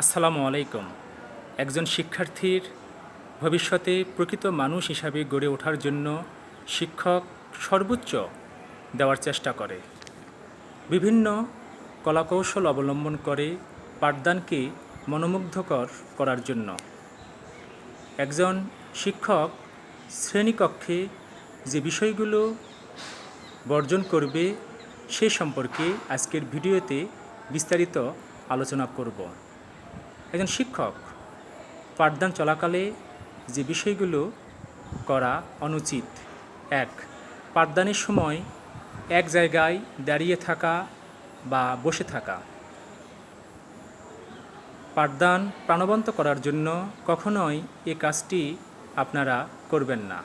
আসসালামু আলাইকুম। একজন শিক্ষার্থীর ভবিষ্যতে প্রকৃত মানুষ হিসাবে গড়ে ওঠার জন্য শিক্ষক সর্বোচ্চ দেওয়ার চেষ্টা করে। বিভিন্ন কলাকৌশল অবলম্বন করে পাঠদানকে মনোমুগ্ধকর করার জন্য। একজন শিক্ষক শ্রেণীকক্ষে যে বিষয়গুলো বর্জন করবে সে সম্পর্কে আজকের ভিডিওতে বিস্তারিত আলোচনা করব। একজন শিক্ষক, পাঠদান চলাকালে যে বিষয়গুলো করা অনুচিত, এক, পাঠদানের সময় এক জায়গায় দাঁড়িয়ে থাকা বা বসে থাকা। পাঠদান প্রাণবন্ত করার জন্য কখনোই এ কাজটি আপনারা করবেন না।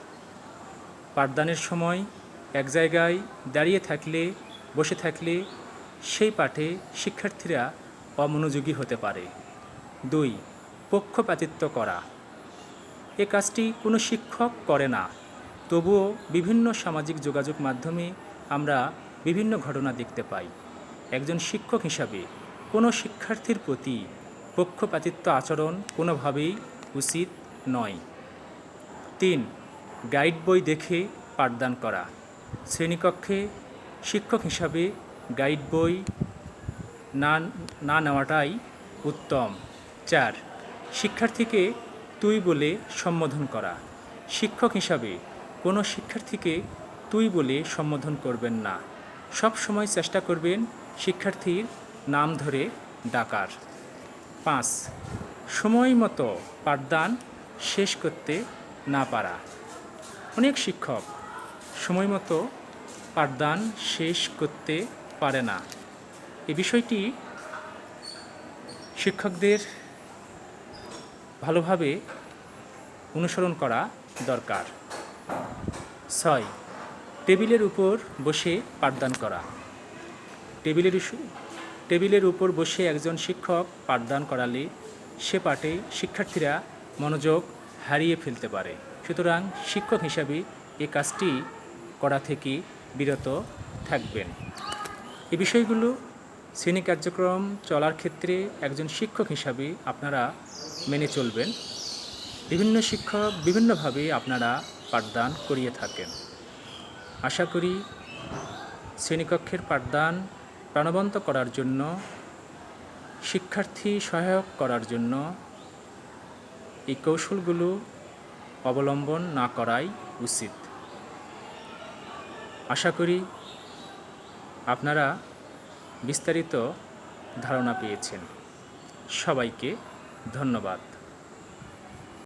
পাঠদানের সময় এক জায়গায় দাঁড়িয়ে থাকলে, বসে থাকলে সেই পাঠে শিক্ষার্থীরা অমনোযোগী হতে পারে। দুই, পক্ষপাতিত্ব করা। এ কাজটি কোনো শিক্ষক করে না। তবুও বিভিন্ন সামাজিক যোগাযোগ মাধ্যমে আমরা বিভিন্ন ঘটনা দেখতে পাই। একজন শিক্ষক হিসাবে কোনো শিক্ষার্থীর প্রতি পক্ষপাতিত্ব আচরণ কোনোভাবেই উচিত নয়। তিন, গাইড বই দেখে পাঠদান করা। শ্রেণীকক্ষে শিক্ষক হিসাবে গাইড বই না না নেওয়াটাই উত্তম। চার, শিক্ষার্থীকে তুই বলে সম্বোধন করা। শিক্ষক হিসাবে, কোনো শিক্ষার্থীকে তুই বলে সম্বোধন করবেন না। সব সময় চেষ্টা করবেন শিক্ষার্থীর নাম ধরে ডাকার। পাঁচ, সময় মতো পাঠদান শেষ করতে না পারা। অনেক শিক্ষক সময় মতো পাঠদান শেষ করতে পারে না। এ বিষয়টি শিক্ষকদের ভালোভাবে অনুসরণ করা দরকার। ছয়, টেবিলের উপর বসে পাঠদান করা। টেবিলের টেবিলের উপর বসে একজন শিক্ষক পাঠদান করালে সে পাঠে শিক্ষার্থীরা মনোযোগ হারিয়ে ফেলতে পারে। সুতরাং শিক্ষক হিসাবে এই কাজটি করা থেকে বিরত থাকবেন। এ বিষয়গুলো শ্রেণি কার্যক্রম চলার ক্ষেত্রে একজন শিক্ষক হিসাবে আপনারা মেনে চলবেন। বিভিন্ন শিক্ষক বিভিন্নভাবে আপনারা পাঠদান করিয়ে থাকেন। আশা করি শ্রেণীকক্ষের পাঠদান প্রাণবন্ত করার জন্য, শিক্ষার্থী সহায়ক করার জন্য এই কৌশলগুলো অবলম্বন না করাই উচিত। আশা করি আপনারা বিস্তারিত ধারণা পেয়েছেন। সবাইকে ধন্যবাদ।